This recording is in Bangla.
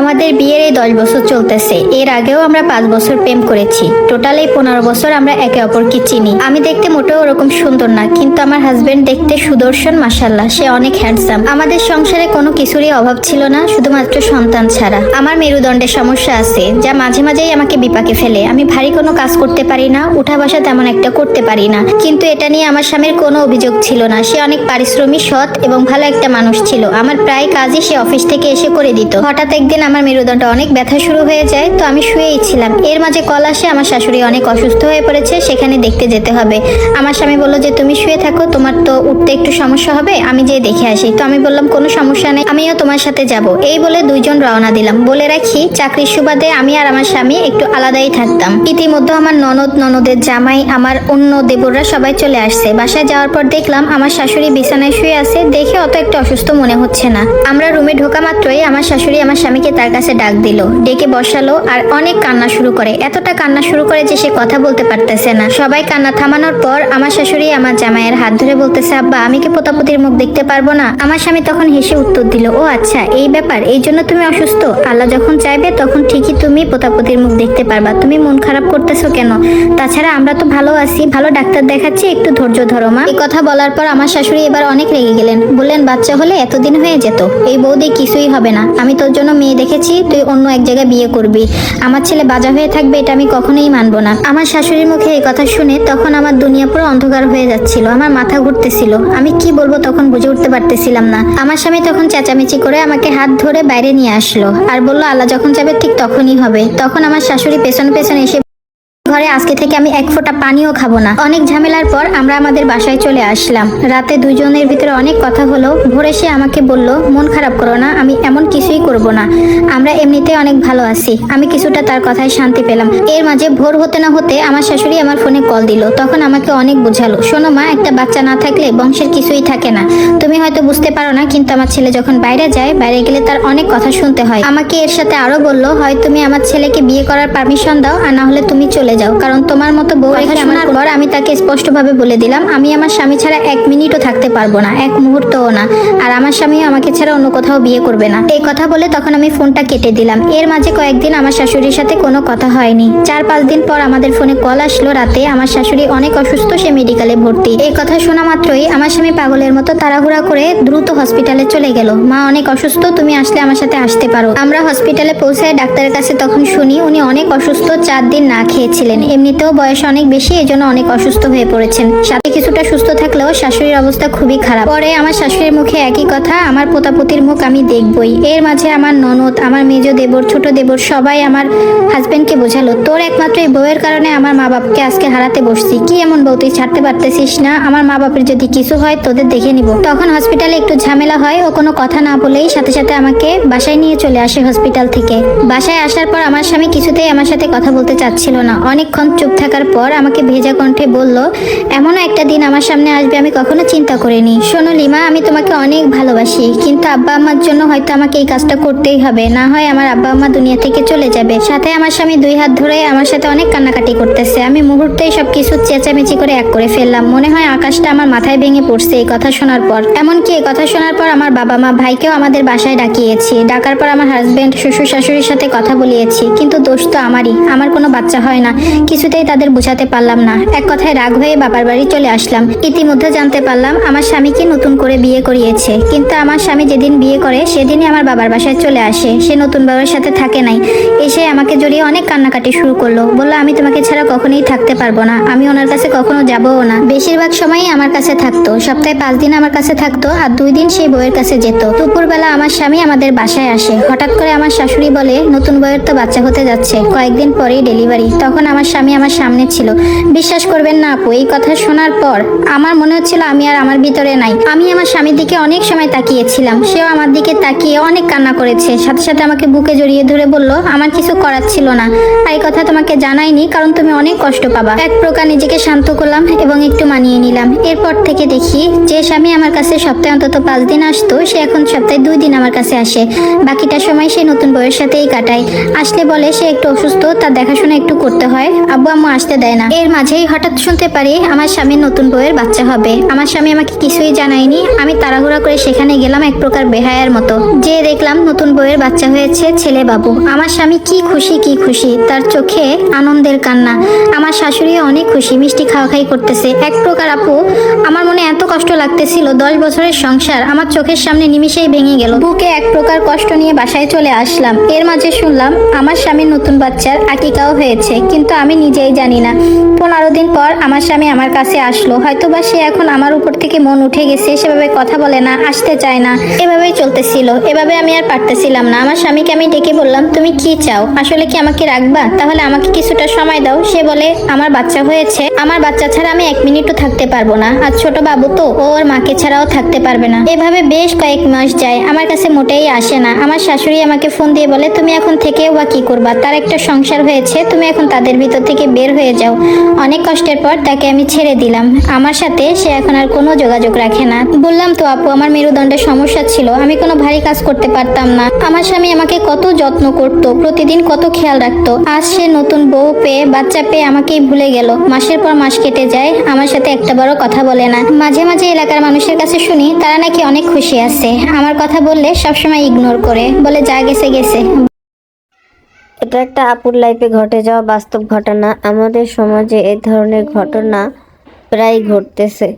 আমাদের বিয়ের এই দশ বছর চলতেছে। এর আগেও আমরা পাঁচ বছর প্রেম করেছি। টোটাল এই পনেরো বছর আমরা একে অপরকে চিনি। আমি দেখতে মোটেও ওরকম সুন্দর না, কিন্তু আমার হাজবেন্ড দেখতে সুদর্শন মাসাল্লাহ সে অনেক হ্যান্ডসাম আমাদের সংসারে কোনো কিছুরই অভাব ছিল না, শুধুমাত্র সন্তান ছাড়া। আমার মেরুদণ্ডের সমস্যা আছে, যা মাঝে মাঝেই আমাকে বিপাকে ফেলে। আমি ভারী কোনো কাজ করতে পারি না, উঠা বসা তেমন একটা করতে পারি না। কিন্তু এটা নিয়ে আমার স্বামীর কোনো অভিযোগ ছিল না। সে অনেক পারিশ্রমিক, সৎ এবং ভালো একটা মানুষ ছিল। আমার প্রায় কাজই সে অফিস থেকে এসে করে দিত। হঠাৎ একদিন আমার মেরুদণ্ড অনেক ব্যথা শুরু হয়ে যায়, তো আমি শুয়েই ছিলাম। এর মাঝে কল আসে, আমার শাশুড়ি অনেক অসুস্থ হয়ে পড়েছে, সেখানে দেখতে যেতে হবে। আমার স্বামী বলল যে, তুমি শুয়ে থাকো, তোমার তো উঠতে একটু সমস্যা হবে, আমি যেয়ে দেখে আসি। তো আমি বললাম, কোনো সমস্যা নেই, আমিও তোমার সাথে যাব। এই বলে দুইজন রওনা দিলাম। বলে রাখি, চাকরির সুবাদে আমি আর আমার স্বামী একটু আলাদাই থাকতাম। ইতিমধ্যে আমার ননদ, ননদের জামাই, আমার অন্য দেবররা সবাই চলে আসছে। বাসায় যাওয়ার পর দেখলাম, আমার শাশুড়ি বিছানায় শুয়ে আছে, দেখে অত একটা অসুস্থ মনে হচ্ছে না। আমরা রুমে ঢোকা মাত্রই আমার শাশুড়ি আমার স্বামীকে তার কাছে ডাক দিল, ডেকে বসালো আর অনেক কান্না শুরু করে। এতটা কান্না শুরু করে যে সে কথা বলতে পারতেছে না। সবাই কান্না থামানোর পর আমার শাশুড়ি আমার জামাইয়ের হাত ধরে বলতেছে, আব্বা, আমি কি পোতাপতির মুখ দেখতে পারব না? আমার স্বামী তখন হেসে উত্তর দিল, ও আচ্ছা এই ব্যাপার, এই জন্য তুমি অসুস্থ। আল্লাহ যখন চাইবে তখন ঠিকই তুমি পোতাপতির মুখ দেখতে পারবা। তুমি মন খারাপ করতেছো কেন? তাছাড়া আমরা তো ভালো আছি, ভালো ডাক্তার দেখাচ্ছি, একটু ধৈর্য ধরো, মা। এই কথা বলার পর আমার শাশুড়ি এবার অনেক রেগে গেলেন। বললেন, বাচ্চা হলে এতদিন হয়ে যেত। এই বৌদি কিছুই হবে না। আমি তোর জন্য মেয়ে দেখেছি, তুই অন্য এক জায়গায় বিয়ে করবি। আমার ছেলে বাজা হয়ে থাকবে, এটা আমি কখনোই মানবো না। আমার শাশুড়ির মুখে এই কথা শুনে তখন আমার দুনিয়া পুরো অন্ধকার হয়ে যাচ্ছিল। আমার মাথা ঘুরতেছিল। আমি কি বলব তখন বুঝে উঠতে পারতেছিলাম না। আমার স্বামী তখন চেঁচামেচি করে আমাকে হাত ধরে বাইরে নিয়ে আসলো। আর বলল, আল্লাহ যখন যাবে ঠিক তখনই হবে। তখন আমার শাশুড়ি পেছন পেছন এসে ঘরে আজকে থেকে আমি এক ফোঁটা পানিও খাব না। অনেক ঝামেলার পর আমরা আমাদের বাসায় চলে আসলাম। রাতে দুজনের ভিতরে অনেক কথা হলো। ভোরে সে আমাকে বলল, মন খারাপ করো না, আমি এমন কিছুই করব না। আমরা এমনিতে অনেক ভালো আছি। আমি কিছুটা তার কথায় শান্তি পেলাম। এর মাঝে ভোর হতে না হতে আমার শাশুড়ি আমার ফোনে কল দিল। তখন আমাকে অনেক বোঝালো। শোনো মা, একটা বাচ্চা না থাকলে বংশের কিছুই থাকে না। তুমি হয়তো বুঝতে পারো না, কিন্তু আমার ছেলে যখন বাইরে যায়, বাইরে গেলে তার অনেক কথা শুনতে হয়। আমাকে এর সাথে আরও বলল, হয় তুমি আমার ছেলেকে বিয়ে করার পারমিশন দাও, আর না হলে তুমি চলে যাও কারণ তোমার মতো বউ রেখে শোনার পর আমি তাকে স্পষ্টভাবে বলে দিলাম। আমি আমার স্বামী ছাড়া এক মিনিটও থাকতে পারব না এক মুহূর্তও না। আর আমার স্বামীও আমাকে ছাড়া অন্য কোথাও বিয়ে করবে না। এই কথা বলে তখন আমি ফোনটা কেটে দিলাম। এর মাঝে কয়েকদিন আমার শাশুড়ির সাথে কোনো কথা হয়নি। চার পাঁচ দিন পর আমাদের ফোনে কল আসলো রাতে। আমার শাশুড়ি অনেক অসুস্থ সে মেডিকেলে ভর্তি। এই কথা শোনা মাত্রই আমার স্বামী পাগলের মতো তাড়াহুড়া করে দ্রুত হসপিটালে চলে গেল। মা অনেক অসুস্থ তুমি আসলে আমার সাথে আসতে পারো। আমরা হসপিটালে পৌঁছায় ডাক্তারের কাছে তখন শুনি উনি অনেক অসুস্থ চার দিন না খেয়েছিলেন। এমনিতেও বয়স অনেক বেশি, এজন্য অনেক অসুস্থ হয়ে পড়েছেন। সাথে কিছুটা সুস্থ থাকলেও শাশুড়ির অবস্থা খুবই খারাপ। পরে আমার শাশুড়ির মুখে একই কথা, আমার পোতাপুতির মুখ আমি দেখবই। এর মাঝে আমার ননদ, আমার মেজ দেবর, ছোট দেবর, সবাই আমার হাজবেন্ডকে বোঝালো। তোর একমাত্র এই বউয়ের কারণে আমার মা বাপকে আজকে হারাতে বসছি। কি এমন বউ, তুই ছাড়তে পারতেছিস না? আমার মা বাপের যদি কিছু হয়, তোদের দেখে নিব। তখন হসপিটালে একটু ঝামেলা হয়, ও কোনো কথা না বলেই সাথে সাথে আমাকে বাসায় নিয়ে চলে আসে হসপিটাল থেকে। বাসায় আসার পর আমার স্বামী কিছুতেই আমার সাথে কথা বলতে চাচ্ছিল না। অনেকক্ষণ চুপ থাকার পর আমাকে ভেজা কণ্ঠে বলল, এমনও একটা দিন আমার সামনে আসবে, আমি কখনো চিন্তা করিনি। শোনো লিমা, আমি তোমাকে অনেক ভালোবাসি, কিন্তু আব্বা আম্মার জন্য হয়তো আমাকে এই কাজটা করতেই হবে। না হয় আমার আব্বা আম্মা দুনিয়া থেকে চলে যাবে। সাথে আমার স্বামী দুই হাত ধরে আমার সাথে অনেক কান্নাকাটি করতেছে। আমি মুহূর্তেই সব কিছু চেঁচামেচি করে এক করে ফেললাম। মনে হয় আকাশটা আমার মাথায় ভেঙে পড়ছে এই কথা শোনার পর। এমনকি এই কথা শোনার পর আমার বাবা মা ভাইকেও আমাদের বাসায় ডাকিয়েছি। ডাকার পর আমার হাজবেন্ড শ্বশুর শাশুড়ির সাথে কথা বলিয়েছি, কিন্তু দোষ তো আমারই। আমার কোনো বাচ্চা হয় না। কিছুতেই তাদের বোঝাতে পারলাম না। এক কথায় রাগ হয়ে বাবার বাড়ি চলে আসলাম। ইতিমধ্যে জানতে পারলাম, আমার স্বামীকে নতুন করে বিয়ে করিয়েছে। কিন্তু আমার স্বামী যেদিন বিয়ে করে, সেদিনই আমার বাবার বাসায় চলে আসে। সে নতুন বাবার সাথে থাকে নাই। এসে আমাকে জড়িয়ে অনেক কান্নাকাটি শুরু করল। বলল, আমি তোমাকে ছাড়া কখনোই থাকতে পারব না। আমি ওনার কাছে কখনো যাবও না। বেশিরভাগ সময়ই আমার কাছে থাকতো। সপ্তাহে পাঁচ দিন আমার কাছে থাকতো আর দুই দিন সেই বউয়ের কাছে যেত। দুপুরবেলা আমার স্বামী আমাদের বাসায় আসে। হঠাৎ করে আমার শাশুড়ি বলে, নতুন বউয়ের তো বাচ্চা হতে যাচ্ছে। কয়েকদিন পরেই ডেলিভারি। তখন আমার স্বামী আমার সামনে ছিল। বিশ্বাস করবেন না আপু, এই কথা শোনার পর আমার মনে হচ্ছিল আমি আর আমার ভিতরে নাই। আমি আমার স্বামীর দিকে অনেক সময় তাকিয়েছিলাম। সেও আমার দিকে তাকিয়ে অনেক কান্না করেছে। সাথে সাথে আমাকে বুকে জড়িয়ে ধরে বলল, আমার কিছু করার ছিল না। এই কথা তোমাকে জানাইনি, কারণ তুমি অনেক কষ্ট পাবা। এক প্রকার নিজেকে শান্ত করলাম এবং একটু মানিয়ে নিলাম। এরপর থেকে দেখি যে স্বামী আমার কাছে সপ্তাহে অন্তত পাঁচ দিন আসতো। সে এখন সপ্তাহে দুই দিন আমার কাছে আসে। বাকিটা সময় সে নতুন বউয়ের সাথেই কাটায়। আসলে বলে সে একটু অসুস্থ, তার দেখাশোনা একটু করতে হয়। হয় আব্বু আম্মু আসতে দেয় না। এর মাঝেই হঠাৎ শুনতে পারি আমার স্বামীর নতুন বউয়ের বাচ্চা হবে। আমার স্বামী আমাকে কিছুই জানায়নি। আমি তাড়াহুড়া করে সেখানে গেলাম এক প্রকার বেহায়ার মতো। যে দেখলাম নতুন বউয়ের বাচ্চা হয়েছে ছেলে বাবু। আমার স্বামী কি খুশি কি খুশি? তার চোখে আনন্দের কান্না। আমার শাশুড়ি অনেক খুশি, মিষ্টি খাওয়া খাই করতেছে। এক প্রকার আপু, আমার মনে এত কষ্ট লাগতেছিল, দশ বছরের সংসার, আমার চোখের সামনে নিমিশেই ভেঙে গেল। বুকে এক প্রকার কষ্ট নিয়ে বাসায় চলে আসলাম। এর মাঝে শুনলাম, আমার স্বামীর নতুন বাচ্চার আকিকাও হয়েছে, কিন্তু আমি নিজেই জানি না। পনেরো দিন পর আমার স্বামী আমার কাছে আসলো। হয়তোবা সে এখন আমার উপর থেকে মন উঠে গেছে, সেভাবে কথা বলে না, আসতে চায় না। এভাবেই চলতেছিল। এভাবে আমি আর পারতেছিলাম না। আমার স্বামীকে আমি ডেকে বললাম, তুমি কি চাও? আসলে কি আমাকে রাখবা? তাহলে আমাকে কিছুটা সময় দাও। সে বলে, আমার বাচ্চা হয়েছে। আমার বাচ্চা ছাড়া আমি এক মিনিটও থাকতে পারব না। আর ছোট বাবু তো, ও ওর মাকে ছাড়াও থাকতে পারবে না। এভাবে বেশ কয়েক মাস যায়। আমার কাছে মোটেই আসে না। আমার শাশুড়ি আমাকে ফোন দিয়ে বলে, তুমি এখন থেকে বা কি করবা? তার একটা সংসার হয়েছে। তুমি এখন তাদের ভিতর থেকে বের হয়ে যাও। অনেক কষ্টের পর তাকে আমি ছেড়ে দিলাম। আমার সাথে সে এখন আর কোনো যোগাযোগ রাখে না। বললাম, তো আপু, আমার মেরুদণ্ডের সমস্যা ছিল। আমি কোনো ভারী কাজ করতে পারতাম না। আমার স্বামী আমাকে কত যত্ন করত, প্রতিদিন কত খেয়াল রাখতো। আজ সে নতুন বউ পেয়ে, বাচ্চা পেয়ে আমাকেই ভুলে গেল। মাসের পর মাস কেটে যায়, আমার সাথে একটা বড় কথা বলে না। মাঝে মাঝে এলাকার মানুষের কাছে শুনি, তারা নাকি অনেক খুশি আছে। আমার কথা বললে সবসময় ইগনোর করে। বলে, যা গেছে গেছে। এটা একটা আপুর লাইফে ঘটে যাওয়া বাস্তব ঘটনা। আমাদের সমাজে এ ধরনের ঘটনা প্রায় ঘটতেছে।